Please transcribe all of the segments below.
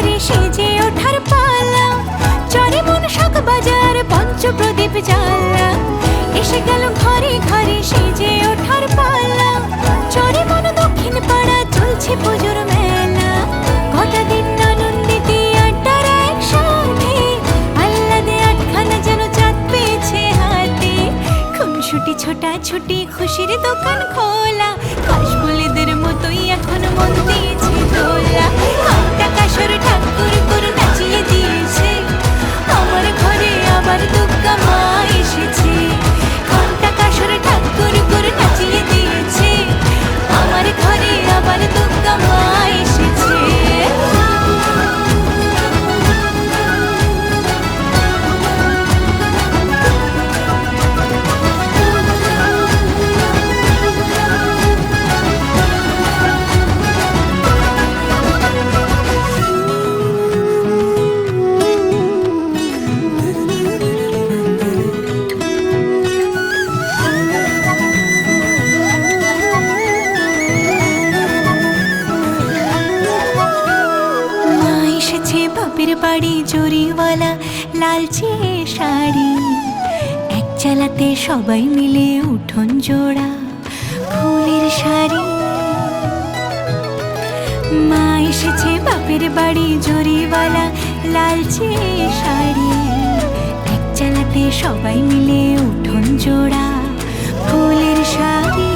করে সেজে ওঠার পালা। চরে মন শাক বাজার পঞ্চ প্রদীপ জ্বালা। এসে গেল ঘরে ঘরে সেজে ওঠার পালা। চরে মন দক্ষিণ পাড়া চলছে পুজোর মেলা। কটা দিন আনন্দিতে আড্ডার একসাথে। আল্লাদে যেন চাঁদ পেয়েছে হাতে। খুনসুটি ছোটা ছুটি খুশির দোকান খোলা। বাপের বাড়ি জরিওয়ালা লালচে শাড়ি। এক চালাতে সবাই মিলে উঠোন জোড়া ফুলের শাড়ি। মা এসেছে বাপের বাড়ি জরিওয়ালা লালচে শাড়ি। এক চালাতে সবাই মিলে উঠোন জোড়া ফুলের শাড়ি।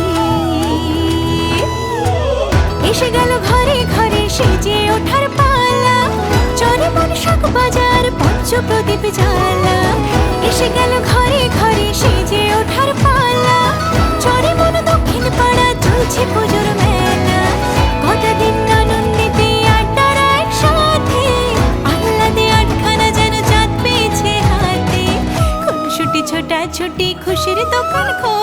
এসে গেল ঘরে ঘরে সেজে ওঠার শাক বাজার পঞ্চ প্রদীপ জ্বালা। এসে গেল ঘরে ঘরে সেজে ওঠার পালা। চরে মন দক্ষিণ পাড়া চলছে পুজোর মেলা। কটা দিন আনন্দিতে আড্ডার একসাথে, আহ্লাদে আটখানা যেন চাঁদ পেয়েছে হাতে। খুনসুটি ছোটা ছুটি খুশির দোকান খোলা।